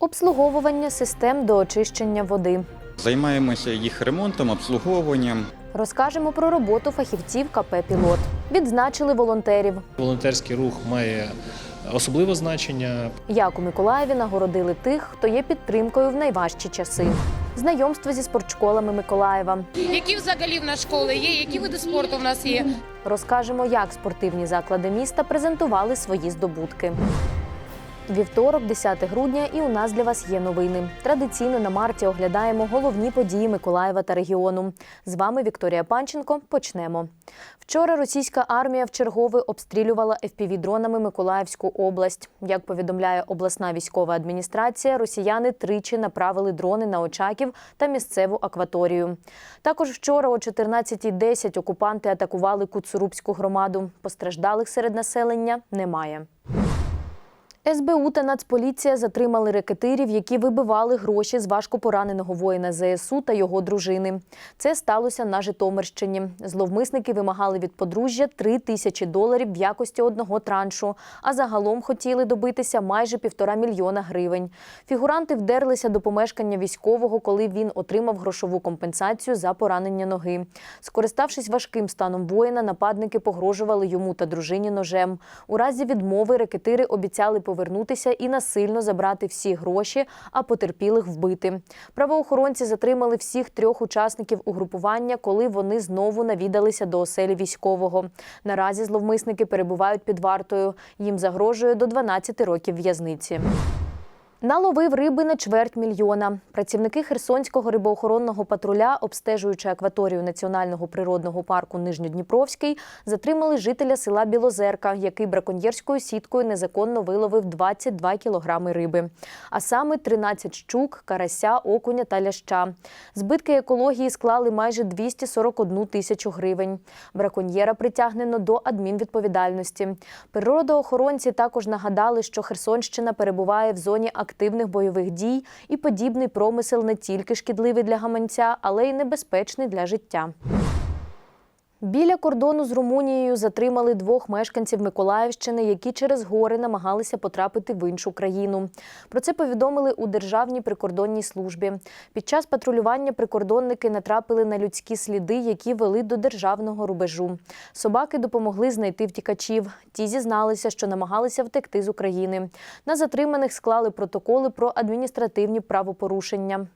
Обслуговування систем до очищення води. Займаємося їх ремонтом, обслуговуванням. Розкажемо про роботу фахівців КП Пілот. Відзначили волонтерів. Волонтерський рух має особливе значення. Як у Миколаєві нагородили тих, хто є підтримкою в найважчі часи. Знайомство зі спортшколами Миколаєва. Які взагалі в нас школи є, які види спорту в нас є. Розкажемо, як спортивні заклади міста презентували свої здобутки. Вівторок, 10 грудня, і у нас для вас є новини. Традиційно на марті оглядаємо головні події Миколаєва та регіону. З вами Вікторія Панченко. Почнемо. Вчора російська армія вчергове обстрілювала FPV-дронами Миколаївську область. Як повідомляє обласна військова адміністрація, росіяни тричі направили дрони на Очаків та місцеву акваторію. Також вчора о 14.10 окупанти атакували Куцурубську громаду. Постраждалих серед населення немає. СБУ та Нацполіція затримали рекетирів, які вибивали гроші з важкопораненого воїна ЗСУ та його дружини. Це сталося на Житомирщині. Зловмисники вимагали від подружжя 3 тисячі доларів в якості одного траншу, а загалом хотіли добитися майже півтора мільйона гривень. Фігуранти вдерлися до помешкання військового, коли він отримав грошову компенсацію за поранення ноги. Скориставшись важким станом воїна, нападники погрожували йому та дружині ножем. У разі відмови рекетири обіцяли повернутися і насильно забрати всі гроші, а потерпілих вбити. Правоохоронці затримали всіх трьох учасників угрупування, коли вони знову навідалися до оселі військового. Наразі зловмисники перебувають під вартою. Їм загрожує до 12 років в'язниці. Наловив риби на чверть мільйона. Працівники Херсонського рибоохоронного патруля, обстежуючи акваторію національного природного парку Нижньодніпровський, затримали жителя села Білозерка, який браконьєрською сіткою незаконно виловив 22 кілограми риби, а саме 13 щук, карася, окуня та ляща. Збитки екології склали майже 241 тисячу гривень. Браконьєра притягнено до адмінвідповідальності. Природоохоронці також нагадали, що Херсонщина перебуває в зоні активних бойових дій, і подібний промисел не тільки шкідливий для гаманця, але й небезпечний для життя. Біля кордону з Румунією затримали двох мешканців Миколаївщини, які через гори намагалися потрапити в іншу країну. Про це повідомили у Державній прикордонній службі. Під час патрулювання прикордонники натрапили на людські сліди, які вели до державного рубежу. Собаки допомогли знайти втікачів. Ті зізналися, що намагалися втекти з України. На затриманих склали протоколи про адміністративні правопорушення.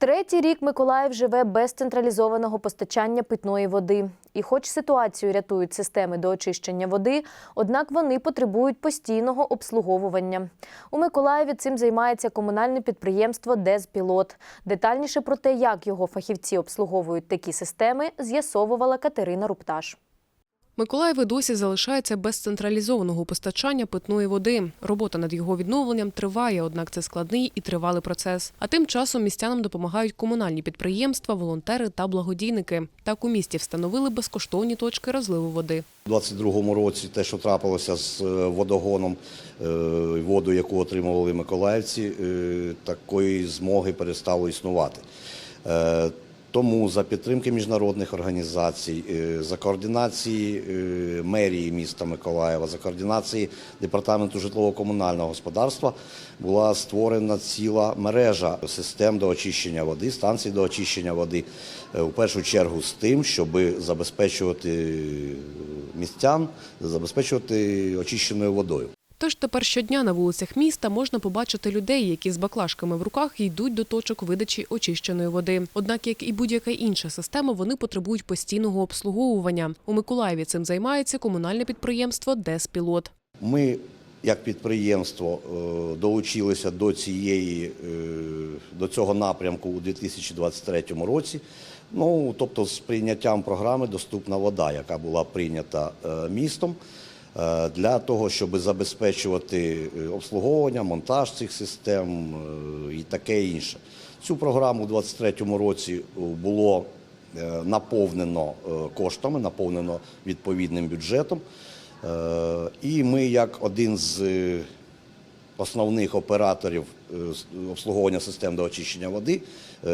Третій рік Миколаїв живе без централізованого постачання питної води. І хоч ситуацію рятують системи до очищення води, однак вони потребують постійного обслуговування. У Миколаєві цим займається комунальне підприємство Дезпілот. Детальніше про те, як його фахівці обслуговують такі системи, з'ясовувала Катерина Рупташ. Миколаїв досі залишається без централізованого постачання питної води. Робота над його відновленням триває, однак це складний і тривалий процес. А тим часом містянам допомагають комунальні підприємства, волонтери та благодійники. Так у місті встановили безкоштовні точки розливу води. У 22-му році те, що трапилося з е, водогоном, е, воду, яку отримували миколаївці, е, такої змоги перестало існувати. Тому за підтримки міжнародних організацій, е, за координації е, мерії міста Миколаєва, за координації департаменту житлово-комунального господарства була створена ціла мережа систем до очищення води, станцій до очищення води. е, У першу чергу з тим, щоб забезпечувати містян, забезпечувати очищеною водою. Тож тепер щодня на вулицях міста можна побачити людей, які з баклажками в руках йдуть до точок видачі очищеної води. Однак, як і будь-яка інша система, вони потребують постійного обслуговування. У Миколаєві цим займається комунальне підприємство Деспілот. Ми, як підприємство, е, долучилися до цієї е, до цього напрямку у 2023 році. Ну тобто, з прийняттям програми Доступна вода, яка була прийнята е, містом. Е, Для того щоб забезпечувати е, обслуговування, монтаж цих систем е, і таке інше. Цю програму у 2023 році було наповнено коштами, наповнено відповідним бюджетом. І ми, як один з основних операторів обслуговування систем до очищення води,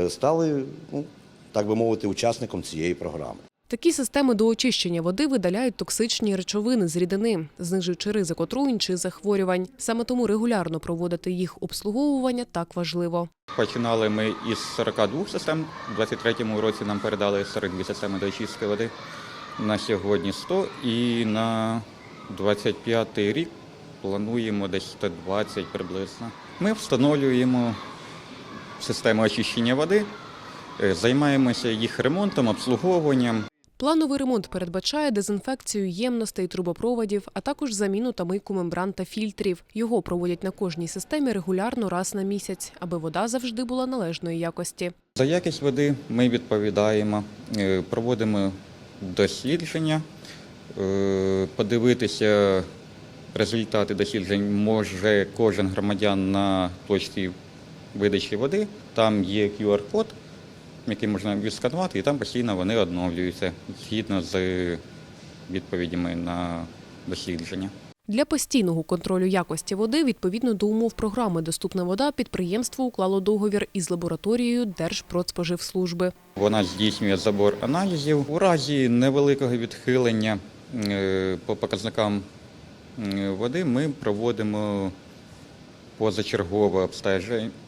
стали, ну, так би мовити, учасником цієї програми. Такі системи до очищення води видаляють токсичні речовини з рідини, знижуючи ризик отруєнь чи захворювань. Саме тому регулярно проводити їх обслуговування так важливо. Починали ми із 42 систем. У 23-му році нам передали 42 системи до очистки води. На сьогодні 100 і на 25-й рік плануємо десь 120 приблизно. Ми встановлюємо систему очищення води, е, займаємося їх ремонтом, обслуговуванням. Плановий ремонт передбачає дезінфекцію ємностей, трубопроводів, а також заміну та мийку мембран та фільтрів. Його проводять на кожній системі регулярно раз на місяць, аби вода завжди була належної якості. За якість води ми відповідаємо, е, проводимо дослідження. Е, Подивитися результати досліджень може кожен громадян на точці видачі води. Там є QR-код, який можна відсканувати, і там постійно вони оновлюються згідно з відповідями на дослідження. Для постійного контролю якості води, відповідно до умов програми Доступна вода, підприємство уклало договір із лабораторією Держпродспоживслужби. Вона здійснює забор аналізів. У разі невеликого відхилення е, по показникам е, води ми проводимо позачергове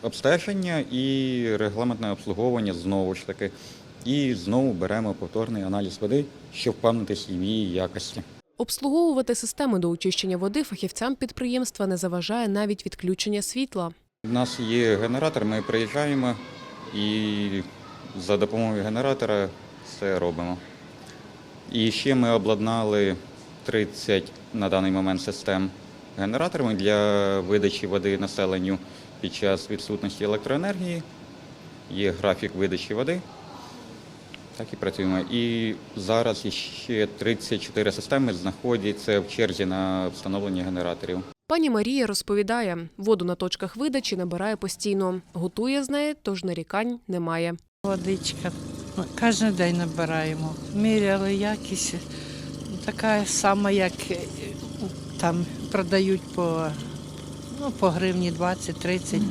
обстеження- і регламентне обслуговування знову ж таки. І знову беремо повторний аналіз води, щоб впевнитися в її якості. Обслуговувати системи до очищення води фахівцям підприємства не заважає навіть відключення світла. У нас є генератор, ми приїжджаємо і за допомогою генератора все робимо. І ще ми обладнали 30 на даний момент систем генераторами для видачі води населенню під час відсутності електроенергії. Є графік видачі води. Так і працюємо. І зараз ще 34 системи знаходяться в черзі на встановлення генераторів. Пані Марія розповідає, воду на точках видачі набирає постійно. Готує з неї, тож нарікань немає. Водичка. Кожен день набираємо. Міряли якість. Така сама, як там продають по, ну, по гривні 20-30.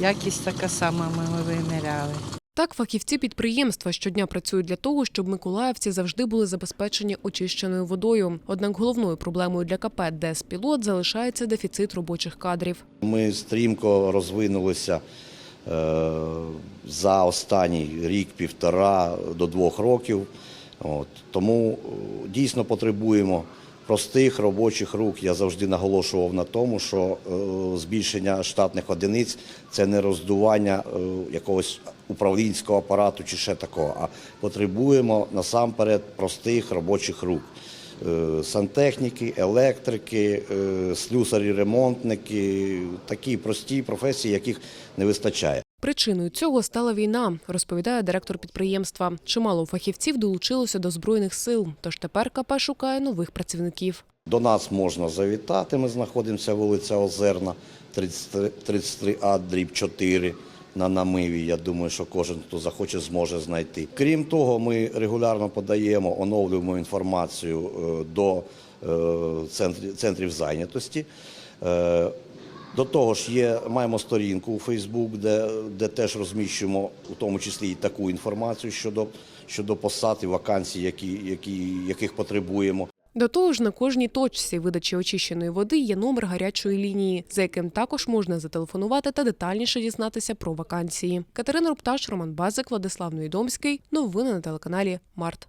Якість така сама ми виміряли. Так, фахівці підприємства щодня працюють для того, щоб миколаївці завжди були забезпечені очищеною водою. Однак головною проблемою для КП «Деспілот» залишається дефіцит робочих кадрів. Ми стрімко розвинулися е, за останній рік-півтора до двох років. От. Тому е, дійсно потребуємо простих робочих рук. Я завжди наголошував на тому, що е, збільшення штатних одиниць це не роздування е, якогось управлінського апарату чи ще такого, а потребуємо насамперед простих робочих рук. Е, Сантехніки, електрики, слюсарі, ремонтники, такі прості професії, яких не вистачає. Причиною цього стала війна, розповідає директор підприємства. Чимало фахівців долучилося до збройних сил, тож тепер КП шукає нових працівників. До нас можна завітати. Ми знаходимося вулиця Озерна, 33 33А, дріб 4 на намиві. Я думаю, що кожен, хто захоче, зможе знайти. Крім того, ми регулярно подаємо, оновлюємо інформацію е, до е, центрів, центрів зайнятості. До того ж, є, маємо сторінку у Фейсбук, де, де теж розміщуємо у тому числі і таку інформацію щодо, щодо посад і вакансій, які, які, яких потребуємо. До того ж, на кожній точці видачі очищеної води є номер гарячої лінії, за яким також можна зателефонувати та детальніше дізнатися про вакансії. Катерина Рупташ, Роман Базик, Владислав Новідомський. Новини на телеканалі Март.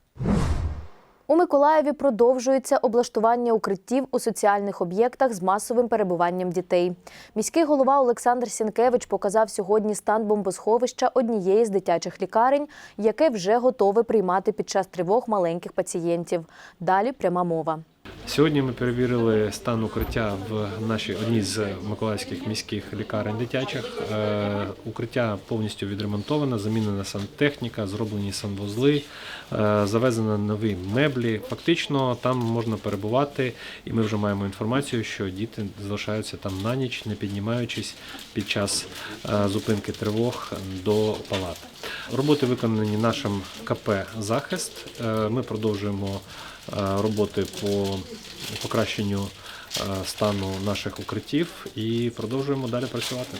У Миколаєві продовжується облаштування укриттів у соціальних об'єктах з масовим перебуванням дітей. Міський голова Олександр Сінкевич показав сьогодні стан бомбосховища однієї з дитячих лікарень, яке вже готове приймати під час тривог маленьких пацієнтів. Далі пряма мова. Сьогодні ми перевірили стан укриття в нашій одній з миколаївських міських лікарень дитячих. Е, Укриття повністю відремонтоване, замінена сантехніка, зроблені санвузли, е, завезено нові меблі. Фактично там можна перебувати, і ми вже маємо інформацію, що діти залишаються там на ніч, не піднімаючись під час е, зупинки тривог до палат. Роботи виконані нашим КП Захист. Е, Ми продовжуємо е, роботи по покращенню е, стану наших укриттів і продовжуємо далі працювати.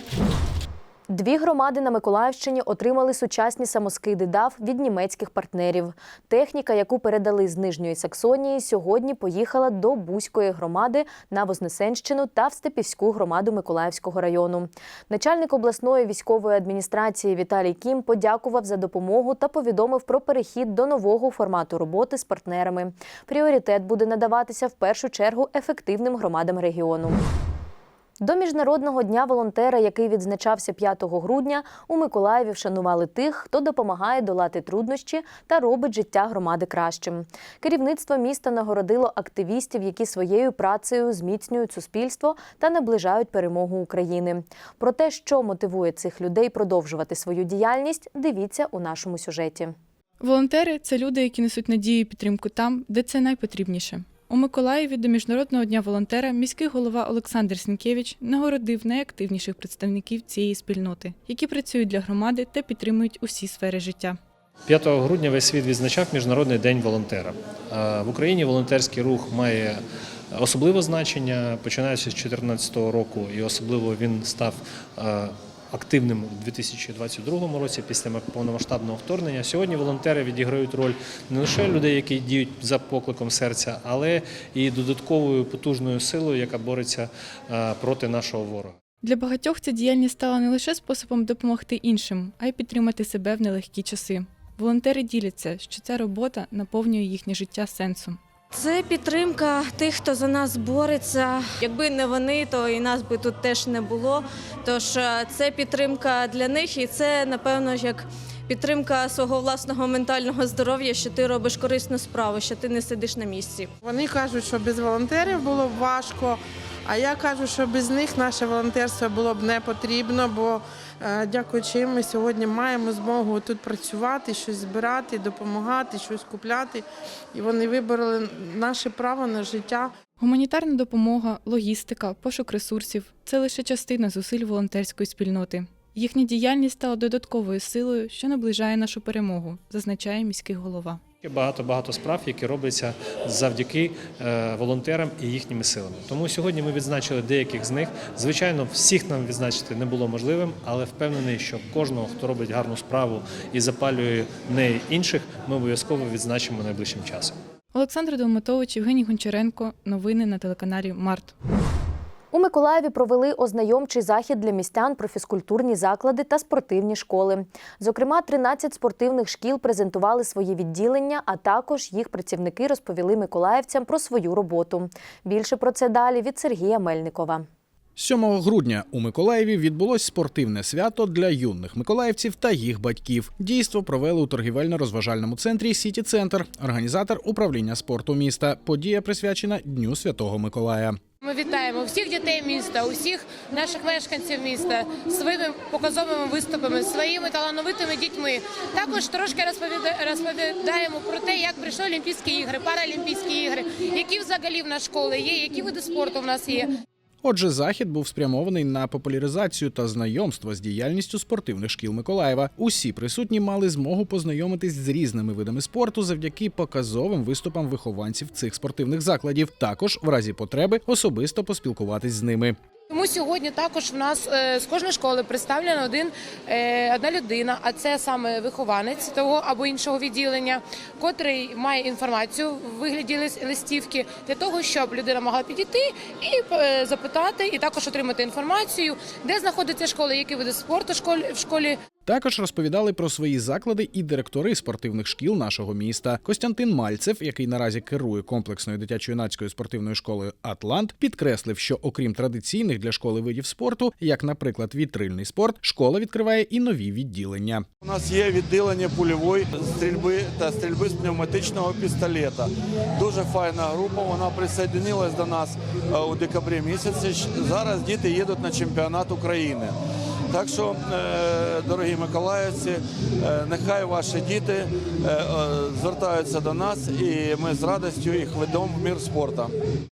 Дві громади на Миколаївщині отримали сучасні самоскиди ДАВ від німецьких партнерів. Техніка, яку передали з Нижньої Саксонії, сьогодні поїхала до Бузької громади на Вознесенщину та в Степівську громаду Миколаївського району. Начальник обласної військової адміністрації Віталій Кім подякував за допомогу та повідомив про перехід до нового формату роботи з партнерами. Пріоритет буде надаватися в першу чергу ефективним громадам регіону. До Міжнародного дня волонтера, який відзначався 5 грудня, у Миколаєві вшанували тих, хто допомагає долати труднощі та робить життя громади кращим. Керівництво міста нагородило активістів, які своєю працею зміцнюють суспільство та наближають перемогу України. Про те, що мотивує цих людей продовжувати свою діяльність, дивіться у нашому сюжеті. Волонтери це люди, які несуть надію і підтримку там, де це найпотрібніше. У Миколаєві до Міжнародного дня волонтера міський голова Олександр Сінкевич нагородив найактивніших представників цієї спільноти, які працюють для громади та підтримують усі сфери життя. 5 грудня весь світ відзначав Міжнародний день волонтера. В Україні волонтерський рух має особливе значення, починаючи з 2014 року, і особливо він став активним у 2022 році після повномасштабного вторгнення. Сьогодні волонтери відіграють роль не лише людей, які діють за покликом серця, але і додатковою потужною силою, яка бореться е, проти нашого ворога. Для багатьох ця діяльність стала не лише способом допомогти іншим, а й підтримати себе в нелегкі часи. Волонтери діляться, що ця робота наповнює їхнє життя сенсом. Це підтримка тих, хто за нас бореться. Якби не вони, то і нас би тут теж не було. Тож е, це підтримка для них, і це напевно як підтримка свого власного ментального здоров'я, що ти робиш корисну справу, що ти не сидиш на місці. Вони кажуть, що без волонтерів було б важко. А я кажу, що без них наше волонтерство було б не потрібно, бо е, дякуючи їм, ми сьогодні маємо змогу тут працювати, щось збирати, допомагати, щось купляти. І вони вибороли наше право на життя. Гуманітарна допомога, логістика, пошук ресурсів це лише частина зусиль волонтерської спільноти. Їхня діяльність стала додатковою силою, що наближає нашу перемогу, зазначає міський голова. Є багато багато справ, які робляться завдяки е, волонтерам і їхніми силами. Тому сьогодні ми відзначили деяких з них. Звичайно, всіх нам відзначити не було можливим, але впевнений, що кожного, хто робить гарну справу і запалює неї інших, ми обов'язково відзначимо найближчим часом. Олександр Долматович, Євгеній Гончаренко. Новини на телеканалі Март. У Миколаєві провели ознайомчий захід для містян про фізкультурні заклади та спортивні школи. Зокрема, 13 спортивних шкіл презентували свої відділення, а також їх працівники розповіли миколаївцям про свою роботу. Більше про це далі від Сергія Мельникова. 7 грудня у Миколаєві відбулось спортивне свято для юних миколаївців та їх батьків. Дійство провели у торгівельно-розважальному центрі Сіті Центр, організатор управління спорту міста. Подія присвячена Дню Святого Миколая. Ми вітаємо всіх дітей міста, усіх наших мешканців міста своїми показовими виступами, своїми талановитими дітьми. Також трошки розповіда- розповідаємо про те, як прийшли Олімпійські ігри, Паралімпійські ігри, які взагалі в нас школи є, які види спорту в нас є. Отже, захід був спрямований на популяризацію та знайомство з діяльністю спортивних шкіл Миколаєва. Усі присутні мали змогу познайомитись з різними видами спорту завдяки показовим виступам вихованців цих спортивних закладів. Також, в разі потреби, особисто поспілкуватись з ними. Тому сьогодні також в нас е, з кожної школи представлена один е, одна людина, а це саме вихованець того або іншого відділення, котрий має інформацію в вигляді лис- листівки для того, щоб людина могла підійти і е, запитати, і також отримати інформацію, де знаходиться школа, які види спорту в школі Також розповідали про свої заклади і директори спортивних шкіл нашого міста. Костянтин Мальцев, який наразі керує комплексною дитячо-юнацькою спортивною школою Атлант, підкреслив, що окрім традиційних для школи видів спорту, як, наприклад, вітрильний спорт, школа відкриває і нові відділення. У нас є відділення польової стрільби та стрільби з пневматичного пістолета. Дуже файна група. Вона присоединилась до нас е, у декабрі місяці. Зараз діти їдуть на чемпіонат України. Так що, е, дорогі миколаївці, е, нехай ваші діти е, звертаються до нас, і ми з радістю їх ведемо в мір спорту.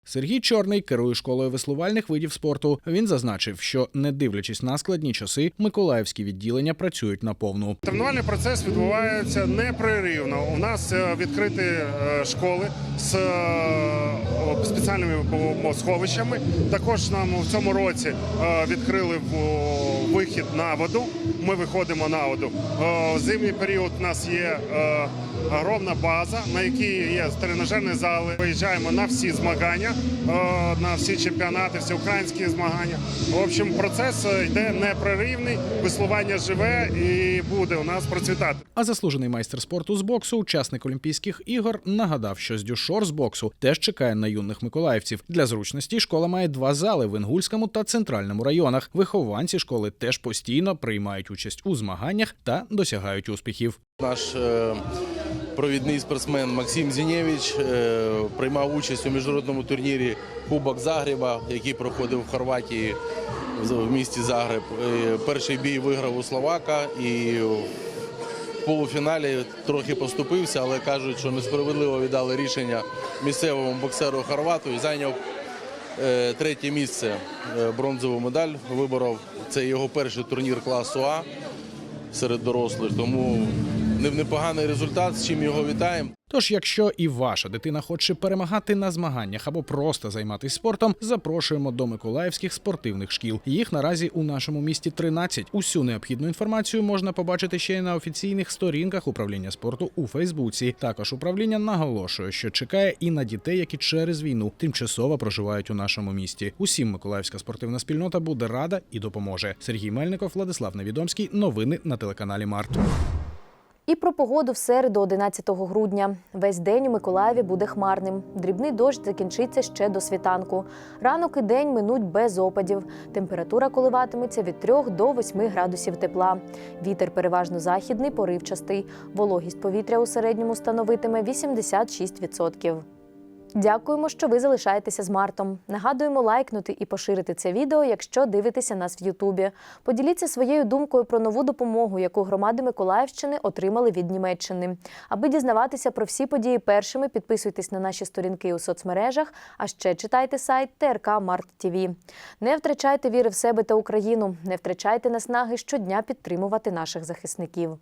Сергій Чорний керує школою веслувальних видів спорту. Він зазначив, що не дивлячись на складні часи, миколаївські відділення працюють на повну. Тренувальний процес відбувається непреривно. У нас відкриті школи з спеціальними сховищами. Також нам у цьому році е, відкрили в- вихід на воду. Ми виходимо на воду. Е, В зимній період у нас є огромна база, на якій є тренажерні зали. Виїжджаємо на всі змагання, е, на всі чемпіонати, всі українські змагання. В общем, процес е, йде непреривний, веслування живе і буде у нас процвітати. А заслужений майстер спорту з боксу, учасник Олімпійських ігор, нагадав, що з дюшор з боксу теж чекає на юних миколаївців. Для зручності школа має два зали в Інгульському та центральному районах. Вихованці школи теж постійно приймають участь у змаганнях та досягають успіхів. Наш е, провідний спортсмен Максим Зінєвич е, приймав участь у міжнародному турнірі Кубок Загреба, який проходив в Хорватії в місті Загреб. Е, Перший бій виграв у Словака і в полуфіналі трохи поступився, але кажуть, що несправедливо віддали рішення місцевому боксеру Хорвату і зайняв е, третє місце. Бронзову медаль виборов. Це його перший турнір класу А серед дорослих, тому непоганий результат, з чим його вітаємо. Тож, якщо і ваша дитина хоче перемагати на змаганнях або просто займатися спортом, запрошуємо до миколаївських спортивних шкіл. Їх наразі у нашому місті 13. Усю необхідну інформацію можна побачити ще й на офіційних сторінках управління спорту у Фейсбуці. Також управління наголошує, що чекає і на дітей, які через війну тимчасово проживають у нашому місті. Усім миколаївська спортивна спільнота буде рада і допоможе. Сергій Мельников, Владислав Невідомський. Новини на телеканалі Март. І про погоду в середу, 11 грудня. Весь день у Миколаєві буде хмарним. Дрібний дощ закінчиться ще до світанку. Ранок і день минуть без опадів. Температура коливатиметься від 3 до 8 градусів тепла. Вітер переважно західний, поривчастий. Вологість повітря у середньому становитиме 86%. Дякуємо, що ви залишаєтеся з Мартом. Нагадуємо лайкнути і поширити це відео, якщо дивитеся нас в Ютубі. Поділіться своєю думкою про нову допомогу, яку громади Миколаївщини отримали від Німеччини. Аби дізнаватися про всі події першими, підписуйтесь на наші сторінки у соцмережах, а ще читайте сайт ТРК Март ТВ. Не втрачайте віри в себе та Україну, не втрачайте наснаги щодня підтримувати наших захисників.